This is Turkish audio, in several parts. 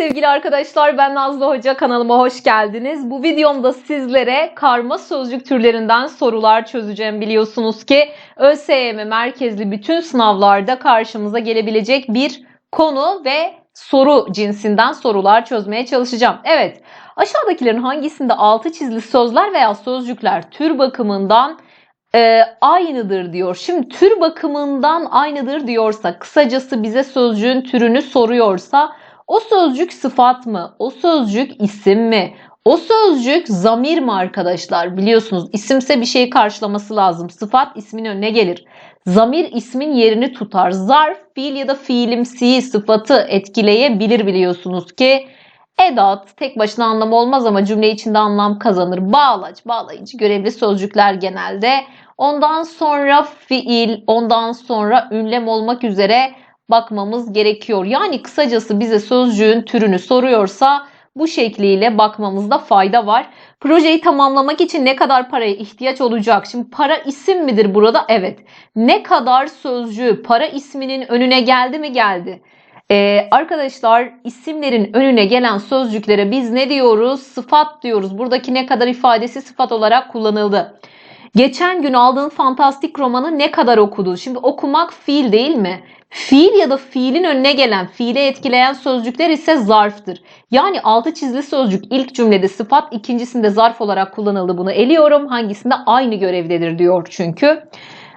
sevgili arkadaşlar ben Nazlı Hoca kanalıma hoş geldiniz. Bu videomda sizlere karma sözcük türlerinden sorular çözeceğim. Biliyorsunuz ki ÖSYM merkezli bütün sınavlarda karşımıza gelebilecek bir konu ve soru cinsinden sorular çözmeye çalışacağım. Evet aşağıdakilerin hangisinde altı çizili sözler veya sözcükler tür bakımından e, aynıdır diyor. Şimdi tür bakımından aynıdır diyorsa kısacası bize sözcüğün türünü soruyorsa o sözcük sıfat mı? O sözcük isim mi? O sözcük zamir mi arkadaşlar? Biliyorsunuz isimse bir şeyi karşılaması lazım. Sıfat ismin önüne gelir. Zamir ismin yerini tutar. Zarf fiil ya da fiilimsi sıfatı etkileyebilir biliyorsunuz ki. Edat tek başına anlam olmaz ama cümle içinde anlam kazanır. Bağlaç, bağlayıcı görevli sözcükler genelde. Ondan sonra fiil, ondan sonra ünlem olmak üzere bakmamız gerekiyor. Yani kısacası bize sözcüğün türünü soruyorsa bu şekliyle bakmamızda fayda var. Projeyi tamamlamak için ne kadar paraya ihtiyaç olacak? Şimdi para isim midir burada? Evet. Ne kadar sözcüğü para isminin önüne geldi mi? Geldi. Ee, arkadaşlar isimlerin önüne gelen sözcüklere biz ne diyoruz? Sıfat diyoruz. Buradaki ne kadar ifadesi sıfat olarak kullanıldı. Geçen gün aldığın fantastik romanı ne kadar okudun? Şimdi okumak fiil değil mi? Fiil ya da fiilin önüne gelen, fiile etkileyen sözcükler ise zarftır. Yani altı çizili sözcük ilk cümlede sıfat, ikincisinde zarf olarak kullanıldı. Bunu eliyorum. Hangisinde aynı görevdedir diyor çünkü.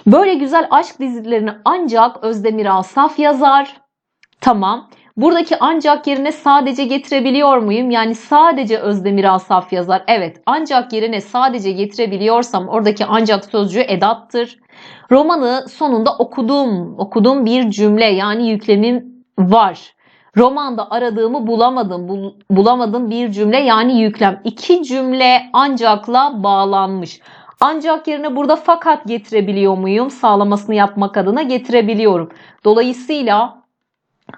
Böyle güzel aşk dizilerini ancak Özdemir Asaf yazar. Tamam. Buradaki ancak yerine sadece getirebiliyor muyum? Yani sadece Özdemir Asaf yazar. Evet ancak yerine sadece getirebiliyorsam oradaki ancak sözcüğü edattır. Romanı sonunda okudum. Okudum bir cümle yani yüklemim var. Romanda aradığımı bulamadım. Bul, bulamadım bir cümle yani yüklem. İki cümle ancakla bağlanmış. Ancak yerine burada fakat getirebiliyor muyum? Sağlamasını yapmak adına getirebiliyorum. Dolayısıyla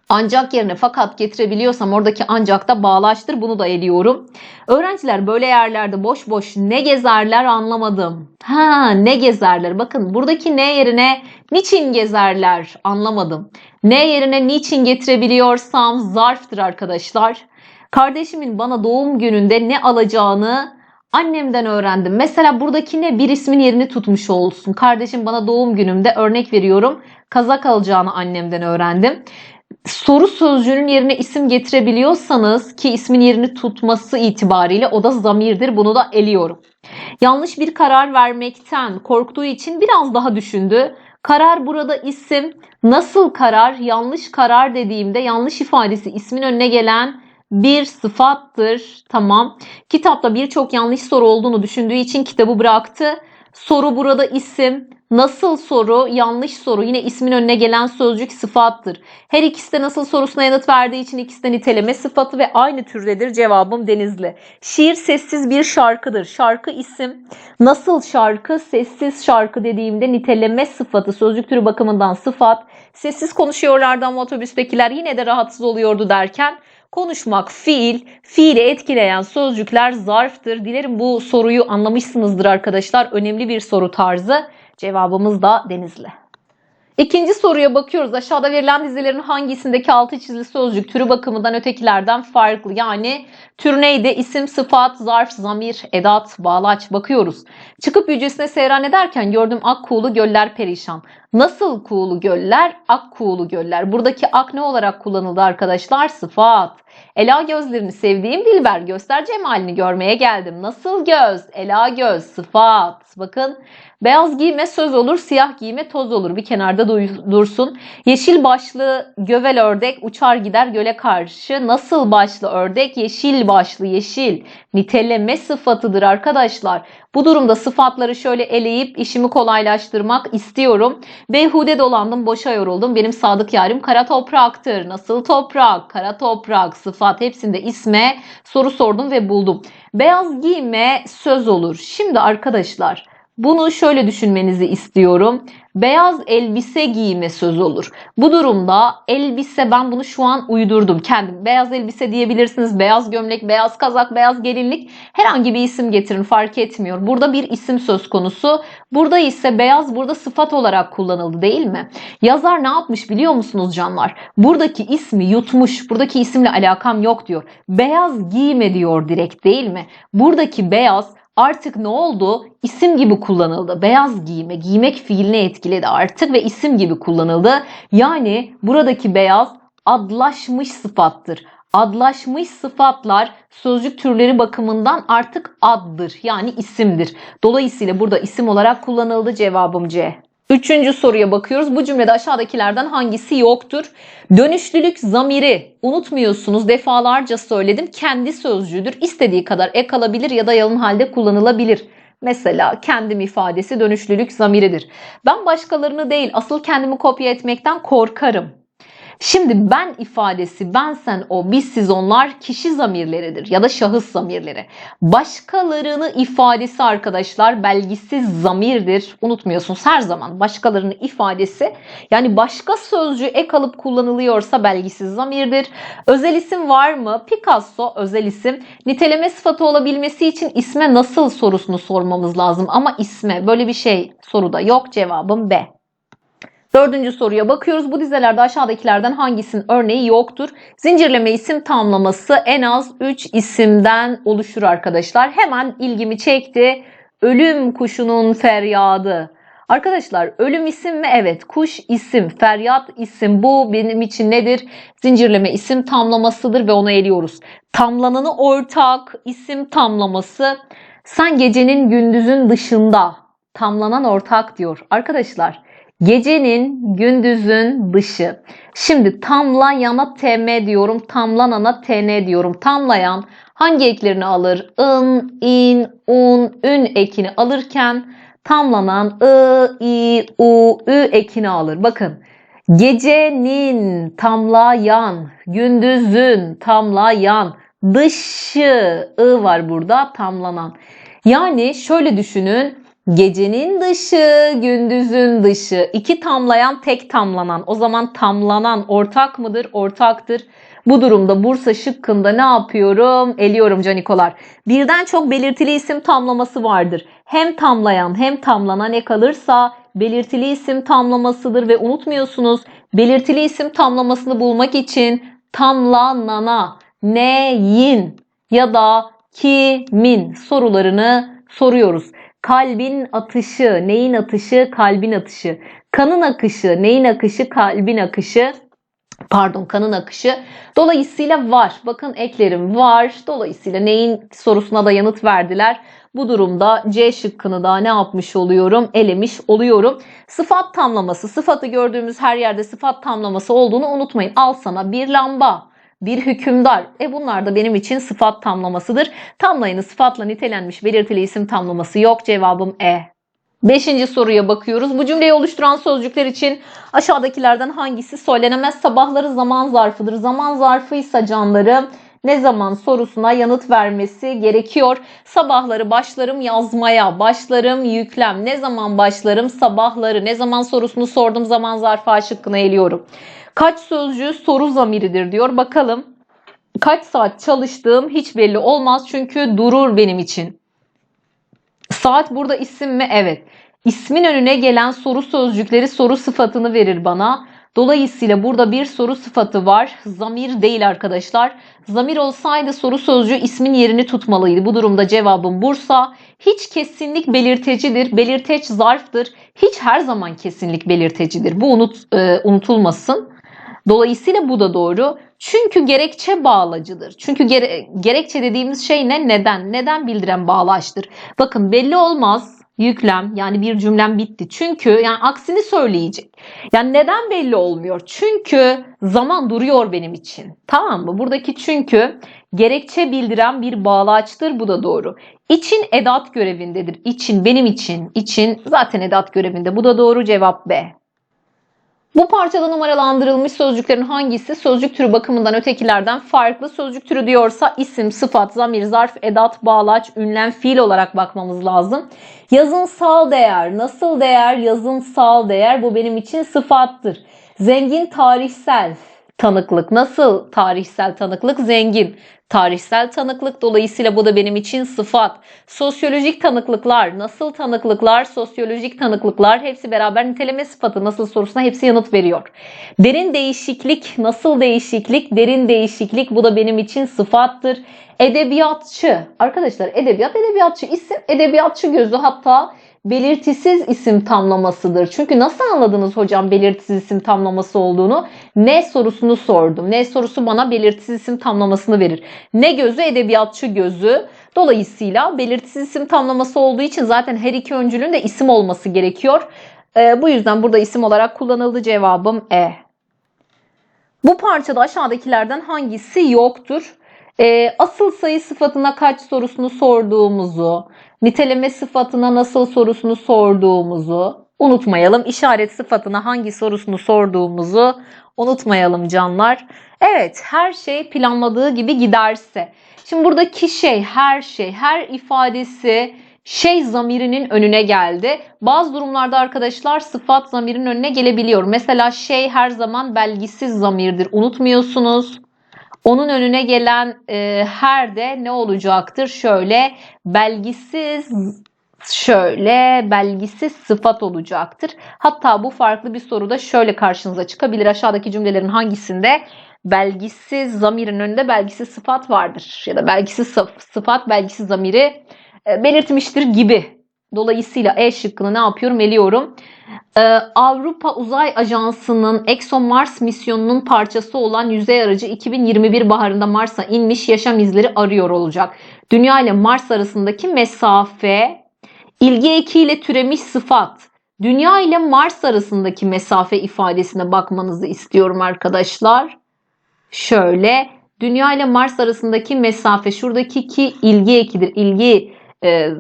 ancak yerine fakat getirebiliyorsam oradaki ancak da bağlaçtır. Bunu da eliyorum. Öğrenciler böyle yerlerde boş boş ne gezerler anlamadım. Ha ne gezerler? Bakın buradaki ne yerine niçin gezerler anlamadım. Ne yerine niçin getirebiliyorsam zarftır arkadaşlar. Kardeşimin bana doğum gününde ne alacağını annemden öğrendim. Mesela buradaki ne bir ismin yerini tutmuş olsun. Kardeşim bana doğum günümde örnek veriyorum kazak alacağını annemden öğrendim soru sözcüğünün yerine isim getirebiliyorsanız ki ismin yerini tutması itibariyle o da zamirdir. Bunu da eliyorum. Yanlış bir karar vermekten korktuğu için biraz daha düşündü. Karar burada isim. Nasıl karar? Yanlış karar dediğimde yanlış ifadesi ismin önüne gelen bir sıfattır. Tamam. Kitapta birçok yanlış soru olduğunu düşündüğü için kitabı bıraktı. Soru burada isim. Nasıl soru, yanlış soru. Yine ismin önüne gelen sözcük sıfattır. Her ikisi de nasıl sorusuna yanıt verdiği için ikisi de niteleme sıfatı ve aynı türdedir. Cevabım Denizli. Şiir sessiz bir şarkıdır. Şarkı isim. Nasıl şarkı? Sessiz şarkı dediğimde niteleme sıfatı. Sözcük türü bakımından sıfat. Sessiz konuşuyorlardı ama otobüstekiler yine de rahatsız oluyordu derken Konuşmak fiil, fiili etkileyen sözcükler zarftır. Dilerim bu soruyu anlamışsınızdır arkadaşlar. Önemli bir soru tarzı. Cevabımız da Denizli. İkinci soruya bakıyoruz. Aşağıda verilen dizilerin hangisindeki altı çizili sözcük türü bakımından ötekilerden farklı? Yani tür neydi? İsim, sıfat, zarf, zamir, edat, bağlaç. Bakıyoruz. Çıkıp yücesine seyran ederken gördüm ak kuğulu göller perişan. Nasıl kuğulu göller? Ak kuğulu göller. Buradaki ak ne olarak kullanıldı arkadaşlar? Sıfat. Ela gözlerini sevdiğim Dilber göster cemalini görmeye geldim. Nasıl göz? Ela göz. Sıfat. Bakın beyaz giyme söz olur, siyah giyme toz olur. Bir kenarda dursun. Yeşil başlı gövel ördek uçar gider göle karşı. Nasıl başlı ördek? Yeşil başlı yeşil. Niteleme sıfatıdır arkadaşlar. Bu durumda sıfatları şöyle eleyip işimi kolaylaştırmak istiyorum. Beyhude dolandım, boşa yoruldum. Benim sadık yarim kara topraktır. Nasıl toprak? Kara toprak, sıfat hepsinde isme soru sordum ve buldum. Beyaz giyme söz olur. Şimdi arkadaşlar Bunu şöyle düşünmenizi istiyorum. Beyaz elbise giyme söz olur. Bu durumda elbise ben bunu şu an uydurdum kendim. Beyaz elbise diyebilirsiniz. Beyaz gömlek, beyaz kazak, beyaz gelinlik. Herhangi bir isim getirin fark etmiyor. Burada bir isim söz konusu. Burada ise beyaz burada sıfat olarak kullanıldı değil mi? Yazar ne yapmış biliyor musunuz canlar? Buradaki ismi yutmuş. Buradaki isimle alakam yok diyor. Beyaz giyme diyor direkt değil mi? Buradaki beyaz artık ne oldu? İsim gibi kullanıldı. Beyaz giyme, giymek fiilini etkiledi artık ve isim gibi kullanıldı. Yani buradaki beyaz adlaşmış sıfattır. Adlaşmış sıfatlar sözcük türleri bakımından artık addır yani isimdir. Dolayısıyla burada isim olarak kullanıldı cevabım C. Üçüncü soruya bakıyoruz. Bu cümlede aşağıdakilerden hangisi yoktur? Dönüşlülük zamiri unutmuyorsunuz defalarca söyledim kendi sözcüğüdür. İstediği kadar ek alabilir ya da yalın halde kullanılabilir. Mesela kendim ifadesi dönüşlülük zamiridir. Ben başkalarını değil asıl kendimi kopya etmekten korkarım. Şimdi ben ifadesi ben sen o biz siz onlar kişi zamirleridir ya da şahıs zamirleri. Başkalarını ifadesi arkadaşlar belgisiz zamirdir. Unutmuyorsunuz her zaman başkalarını ifadesi yani başka sözcüğü ek alıp kullanılıyorsa belgisiz zamirdir. Özel isim var mı? Picasso özel isim. Niteleme sıfatı olabilmesi için isme nasıl sorusunu sormamız lazım ama isme böyle bir şey soruda yok cevabım B. Dördüncü soruya bakıyoruz. Bu dizelerde aşağıdakilerden hangisinin örneği yoktur? Zincirleme isim tamlaması en az 3 isimden oluşur arkadaşlar. Hemen ilgimi çekti. Ölüm kuşunun feryadı. Arkadaşlar ölüm isim mi? Evet. Kuş isim, feryat isim. Bu benim için nedir? Zincirleme isim tamlamasıdır ve onu eliyoruz. Tamlananı ortak isim tamlaması. Sen gecenin gündüzün dışında tamlanan ortak diyor. Arkadaşlar Gecenin, gündüzün dışı. Şimdi tamlayana tm diyorum, tamlanana tn diyorum. Tamlayan hangi eklerini alır? In, in, un, ün ekini alırken tamlanan ı, i, u, ü ekini alır. Bakın gecenin tamlayan, gündüzün tamlayan, dışı ı var burada tamlanan. Yani şöyle düşünün. Gecenin dışı, gündüzün dışı. İki tamlayan, tek tamlanan. O zaman tamlanan ortak mıdır? Ortaktır. Bu durumda Bursa şıkkında ne yapıyorum? Eliyorum canikolar. Birden çok belirtili isim tamlaması vardır. Hem tamlayan hem tamlanan ne kalırsa belirtili isim tamlamasıdır ve unutmuyorsunuz belirtili isim tamlamasını bulmak için tamlanana, neyin ya da kimin sorularını soruyoruz. Kalbin atışı, neyin atışı? Kalbin atışı. Kanın akışı, neyin akışı? Kalbin akışı. Pardon kanın akışı. Dolayısıyla var. Bakın eklerim var. Dolayısıyla neyin sorusuna da yanıt verdiler. Bu durumda C şıkkını da ne yapmış oluyorum? Elemiş oluyorum. Sıfat tamlaması. Sıfatı gördüğümüz her yerde sıfat tamlaması olduğunu unutmayın. Al sana bir lamba bir hükümdar. E bunlar da benim için sıfat tamlamasıdır. Tamlayını sıfatla nitelenmiş belirtili isim tamlaması yok. Cevabım E. Beşinci soruya bakıyoruz. Bu cümleyi oluşturan sözcükler için aşağıdakilerden hangisi söylenemez? Sabahları zaman zarfıdır. Zaman zarfıysa canları ne zaman sorusuna yanıt vermesi gerekiyor. Sabahları başlarım yazmaya, başlarım yüklem. Ne zaman başlarım? Sabahları. Ne zaman sorusunu sordum zaman zarfı şıkkına eliyorum. Kaç sözcüğü soru zamiridir diyor. Bakalım kaç saat çalıştığım hiç belli olmaz çünkü durur benim için. Saat burada isim mi? Evet. İsmin önüne gelen soru sözcükleri soru sıfatını verir bana. Dolayısıyla burada bir soru sıfatı var. Zamir değil arkadaşlar. Zamir olsaydı soru sözcüğü ismin yerini tutmalıydı. Bu durumda cevabım Bursa. Hiç kesinlik belirtecidir. Belirteç zarftır. Hiç her zaman kesinlik belirtecidir. Bu unut, e, unutulmasın. Dolayısıyla bu da doğru. Çünkü gerekçe bağlacıdır. Çünkü gere gerekçe dediğimiz şey ne? Neden? Neden bildiren bağlaçtır. Bakın belli olmaz yüklem yani bir cümlem bitti. Çünkü yani aksini söyleyecek. Yani neden belli olmuyor? Çünkü zaman duruyor benim için. Tamam mı? Buradaki çünkü gerekçe bildiren bir bağlaçtır. Bu da doğru. İçin edat görevindedir. İçin benim için. için zaten edat görevinde. Bu da doğru cevap B. Bu parçada numaralandırılmış sözcüklerin hangisi sözcük türü bakımından ötekilerden farklı sözcük türü diyorsa isim, sıfat, zamir, zarf, edat, bağlaç, ünlem, fiil olarak bakmamız lazım. Yazınsal değer, nasıl değer, yazınsal değer bu benim için sıfattır. Zengin tarihsel tanıklık. Nasıl tarihsel tanıklık? Zengin. Tarihsel tanıklık dolayısıyla bu da benim için sıfat. Sosyolojik tanıklıklar, nasıl tanıklıklar, sosyolojik tanıklıklar hepsi beraber niteleme sıfatı nasıl sorusuna hepsi yanıt veriyor. Derin değişiklik, nasıl değişiklik, derin değişiklik bu da benim için sıfattır. Edebiyatçı, arkadaşlar edebiyat edebiyatçı isim, edebiyatçı gözü hatta belirtisiz isim tamlamasıdır. Çünkü nasıl anladınız hocam belirtisiz isim tamlaması olduğunu? Ne sorusunu sordum. Ne sorusu bana belirtisiz isim tamlamasını verir. Ne gözü? Edebiyatçı gözü. Dolayısıyla belirtisiz isim tamlaması olduğu için zaten her iki öncülün de isim olması gerekiyor. Ee, bu yüzden burada isim olarak kullanıldı cevabım E. Bu parçada aşağıdakilerden hangisi yoktur? Ee, asıl sayı sıfatına kaç sorusunu sorduğumuzu, niteleme sıfatına nasıl sorusunu sorduğumuzu unutmayalım. İşaret sıfatına hangi sorusunu sorduğumuzu unutmayalım canlar. Evet her şey planladığı gibi giderse. Şimdi buradaki şey her şey her ifadesi şey zamirinin önüne geldi. Bazı durumlarda arkadaşlar sıfat zamirin önüne gelebiliyor. Mesela şey her zaman belgisiz zamirdir. Unutmuyorsunuz. Onun önüne gelen e, her de ne olacaktır? Şöyle belgisiz şöyle belgisiz sıfat olacaktır. Hatta bu farklı bir soruda şöyle karşınıza çıkabilir. Aşağıdaki cümlelerin hangisinde belgisiz zamirin önünde belgisiz sıfat vardır? Ya da belgisiz sıf- sıfat belgisiz zamiri e, belirtmiştir gibi. Dolayısıyla E şıkkını ne yapıyorum? Eliyorum. Ee, Avrupa Uzay Ajansı'nın ExoMars misyonunun parçası olan yüzey aracı 2021 baharında Mars'a inmiş yaşam izleri arıyor olacak. Dünya ile Mars arasındaki mesafe ilgi ekiyle türemiş sıfat. Dünya ile Mars arasındaki mesafe ifadesine bakmanızı istiyorum arkadaşlar. Şöyle Dünya ile Mars arasındaki mesafe şuradaki ki ilgi ekidir. İlgi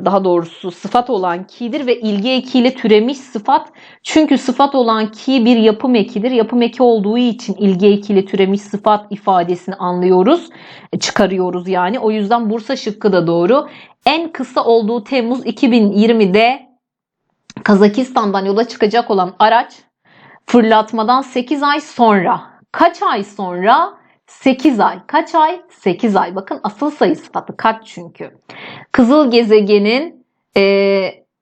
daha doğrusu sıfat olan ki'dir ve ilgi ekiyle türemiş sıfat. Çünkü sıfat olan ki bir yapım ekidir. Yapım eki olduğu için ilgi ekiyle türemiş sıfat ifadesini anlıyoruz. e, Çıkarıyoruz yani. O yüzden Bursa şıkkı da doğru. En kısa olduğu Temmuz 2020'de Kazakistan'dan yola çıkacak olan araç fırlatmadan 8 ay sonra. Kaç ay sonra? 8 ay. Kaç ay? 8 ay. Bakın asıl sayı sıfatı kaç çünkü. Kızıl gezegenin e,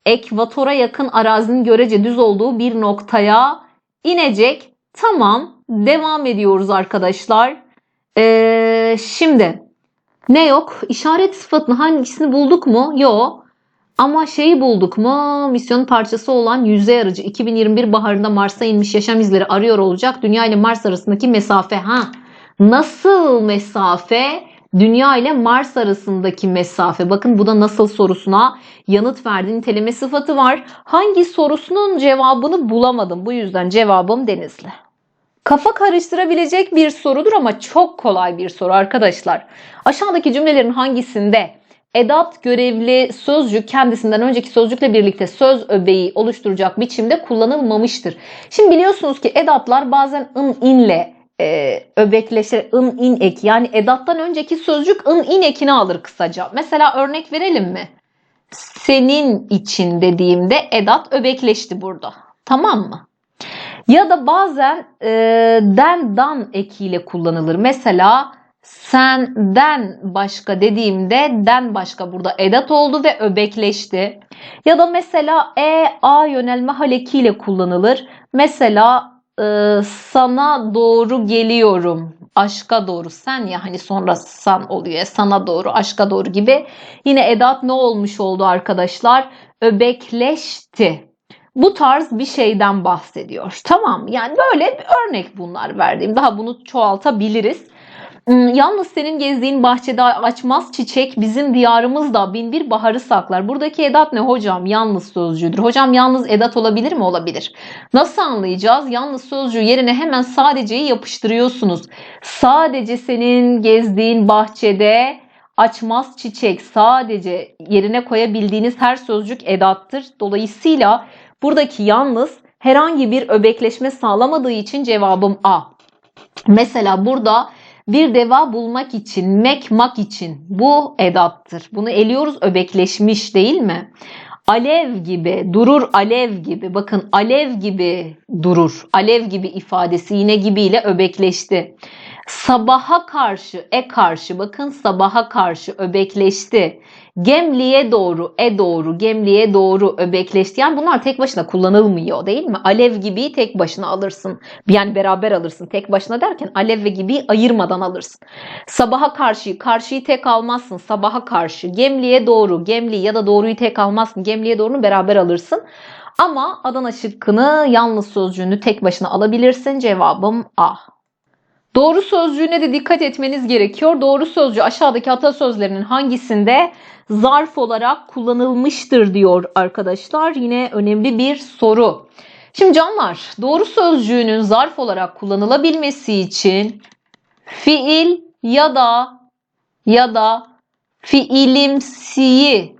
ekvatora yakın arazinin görece düz olduğu bir noktaya inecek. Tamam. Devam ediyoruz arkadaşlar. E, şimdi ne yok? İşaret sıfatını hangisini bulduk mu? Yok. Ama şeyi bulduk mu? Misyon parçası olan yüzey aracı 2021 baharında Mars'a inmiş yaşam izleri arıyor olacak. Dünya ile Mars arasındaki mesafe. Ha? Nasıl mesafe? Dünya ile Mars arasındaki mesafe. Bakın bu da nasıl sorusuna yanıt verdi. Niteleme sıfatı var. Hangi sorusunun cevabını bulamadım. Bu yüzden cevabım Denizli. Kafa karıştırabilecek bir sorudur ama çok kolay bir soru arkadaşlar. Aşağıdaki cümlelerin hangisinde edat görevli sözcük kendisinden önceki sözcükle birlikte söz öbeği oluşturacak biçimde kullanılmamıştır. Şimdi biliyorsunuz ki edatlar bazen ın inle e, öbekleşir ın in ek yani edattan önceki sözcük ın in ekini alır kısaca. Mesela örnek verelim mi? Senin için dediğimde edat öbekleşti burada. Tamam mı? Ya da bazen e, den dan ekiyle kullanılır. Mesela senden başka dediğimde den başka burada edat oldu ve öbekleşti. Ya da mesela e a yönelme hal ekiyle kullanılır. Mesela e, sana doğru geliyorum. Aşka doğru sen ya hani sonra san oluyor sana doğru aşka doğru gibi. Yine edat ne olmuş oldu arkadaşlar? Öbekleşti. Bu tarz bir şeyden bahsediyor. Tamam yani böyle bir örnek bunlar verdiğim. Daha bunu çoğaltabiliriz. Hmm, Yalnız senin gezdiğin bahçede açmaz çiçek bizim diyarımızda bin bir baharı saklar. Buradaki edat ne hocam? Yalnız sözcüğüdür. Hocam yalnız edat olabilir mi? Olabilir. Nasıl anlayacağız? Yalnız sözcüğü yerine hemen sadeceyi yapıştırıyorsunuz. Sadece senin gezdiğin bahçede açmaz çiçek sadece yerine koyabildiğiniz her sözcük edattır. Dolayısıyla buradaki yalnız herhangi bir öbekleşme sağlamadığı için cevabım A. Mesela burada bir deva bulmak için, mekmak için bu edattır. Bunu eliyoruz öbekleşmiş değil mi? Alev gibi, durur alev gibi. Bakın alev gibi durur. Alev gibi ifadesi yine gibiyle öbekleşti. Sabaha karşı, e karşı bakın sabaha karşı öbekleşti. Gemliğe doğru, e doğru, gemliğe doğru öbekleşti. Yani bunlar tek başına kullanılmıyor değil mi? Alev gibi tek başına alırsın. Yani beraber alırsın. Tek başına derken alev ve gibi ayırmadan alırsın. Sabaha karşı, karşıyı tek almazsın. Sabaha karşı. Gemliğe doğru, gemli ya da doğruyu tek almazsın. Gemliğe doğru beraber alırsın. Ama Adana şıkkını yalnız sözcüğünü tek başına alabilirsin. Cevabım A. Doğru sözcüğüne de dikkat etmeniz gerekiyor. Doğru sözcüğü aşağıdaki atasözlerinin hangisinde zarf olarak kullanılmıştır diyor arkadaşlar. Yine önemli bir soru. Şimdi canlar doğru sözcüğünün zarf olarak kullanılabilmesi için fiil ya da ya da fiilimsiyi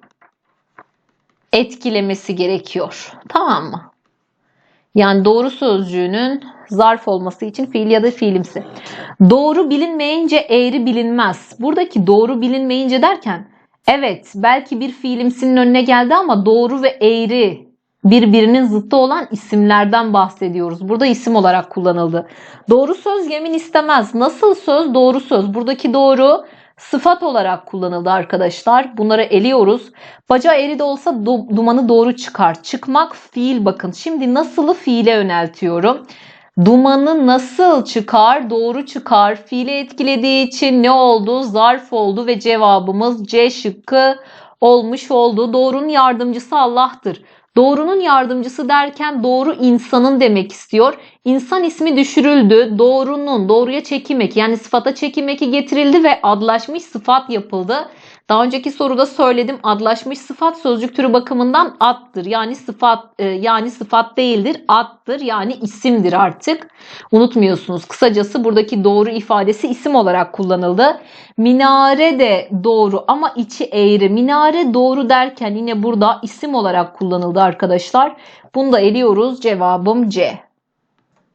etkilemesi gerekiyor. Tamam mı? Yani doğru sözcüğünün zarf olması için fiil ya da fiilimsi. Doğru bilinmeyince eğri bilinmez. Buradaki doğru bilinmeyince derken evet belki bir fiilimsinin önüne geldi ama doğru ve eğri birbirinin zıttı olan isimlerden bahsediyoruz. Burada isim olarak kullanıldı. Doğru söz yemin istemez. Nasıl söz? Doğru söz. Buradaki doğru sıfat olarak kullanıldı arkadaşlar. Bunları eliyoruz. Baca eri de olsa du- dumanı doğru çıkar. Çıkmak fiil bakın. Şimdi nasılı fiile yöneltiyorum. Dumanı nasıl çıkar? Doğru çıkar. Fiili etkilediği için ne oldu? Zarf oldu ve cevabımız C şıkkı olmuş oldu. Doğrunun yardımcısı Allah'tır. Doğrunun yardımcısı derken doğru insanın demek istiyor. İnsan ismi düşürüldü. Doğrunun doğruya çekim eki yani sıfata çekim eki getirildi ve adlaşmış sıfat yapıldı. Daha önceki soruda söyledim. Adlaşmış sıfat sözcük türü bakımından attır. Yani sıfat e, yani sıfat değildir. Attır. Yani isimdir artık. Unutmuyorsunuz. Kısacası buradaki doğru ifadesi isim olarak kullanıldı. Minare de doğru ama içi eğri. Minare doğru derken yine burada isim olarak kullanıldı arkadaşlar. Bunu da eliyoruz. Cevabım C.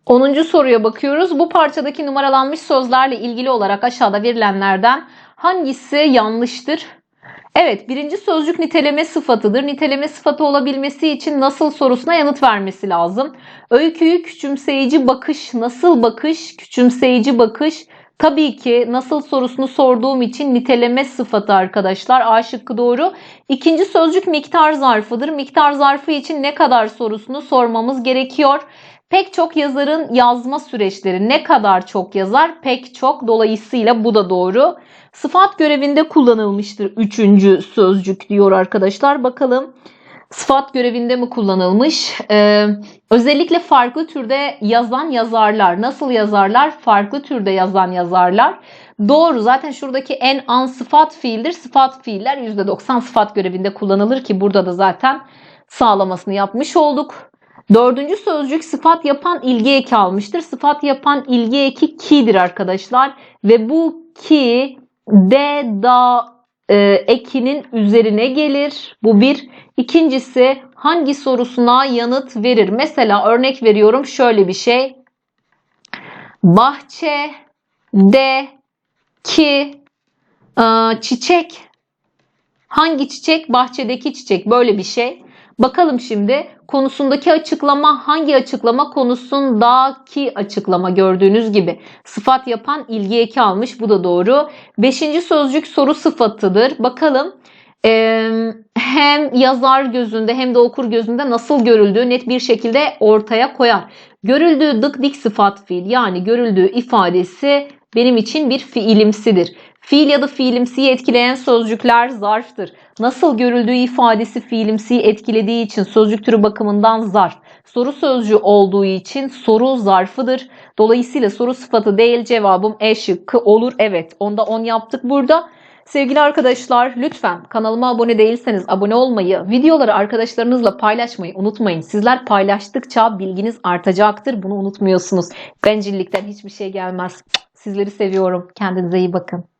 10. soruya bakıyoruz. Bu parçadaki numaralanmış sözlerle ilgili olarak aşağıda verilenlerden hangisi yanlıştır? Evet, birinci sözcük niteleme sıfatıdır. Niteleme sıfatı olabilmesi için nasıl sorusuna yanıt vermesi lazım. Öyküyü küçümseyici bakış, nasıl bakış, küçümseyici bakış. Tabii ki nasıl sorusunu sorduğum için niteleme sıfatı arkadaşlar. A şıkkı doğru. İkinci sözcük miktar zarfıdır. Miktar zarfı için ne kadar sorusunu sormamız gerekiyor. Pek çok yazarın yazma süreçleri ne kadar çok yazar? Pek çok. Dolayısıyla bu da doğru. Sıfat görevinde kullanılmıştır üçüncü sözcük diyor arkadaşlar. Bakalım sıfat görevinde mi kullanılmış? Ee, özellikle farklı türde yazan yazarlar. Nasıl yazarlar? Farklı türde yazan yazarlar. Doğru. Zaten şuradaki en an sıfat fiildir. Sıfat fiiller %90 sıfat görevinde kullanılır ki burada da zaten sağlamasını yapmış olduk. Dördüncü sözcük sıfat yapan ilgi eki almıştır. Sıfat yapan ilgi eki ki'dir arkadaşlar. Ve bu ki de da e, ekinin üzerine gelir. Bu bir. İkincisi hangi sorusuna yanıt verir? Mesela örnek veriyorum şöyle bir şey. Bahçe de ki e, çiçek. Hangi çiçek? Bahçedeki çiçek. Böyle bir şey. Bakalım şimdi konusundaki açıklama hangi açıklama konusundaki açıklama gördüğünüz gibi sıfat yapan ilgi eki almış bu da doğru. Beşinci sözcük soru sıfatıdır. Bakalım e, hem yazar gözünde hem de okur gözünde nasıl görüldüğü net bir şekilde ortaya koyar. Görüldüğü dık dik sıfat fiil yani görüldüğü ifadesi benim için bir fiilimsidir. Fiil ya da fiilimsiyi etkileyen sözcükler zarftır. Nasıl görüldüğü ifadesi fiilimsiyi etkilediği için sözcük türü bakımından zarf. Soru sözcüğü olduğu için soru zarfıdır. Dolayısıyla soru sıfatı değil cevabım E şıkkı olur. Evet onda 10 yaptık burada. Sevgili arkadaşlar lütfen kanalıma abone değilseniz abone olmayı, videoları arkadaşlarınızla paylaşmayı unutmayın. Sizler paylaştıkça bilginiz artacaktır. Bunu unutmuyorsunuz. Bencillikten hiçbir şey gelmez. Sizleri seviyorum. Kendinize iyi bakın.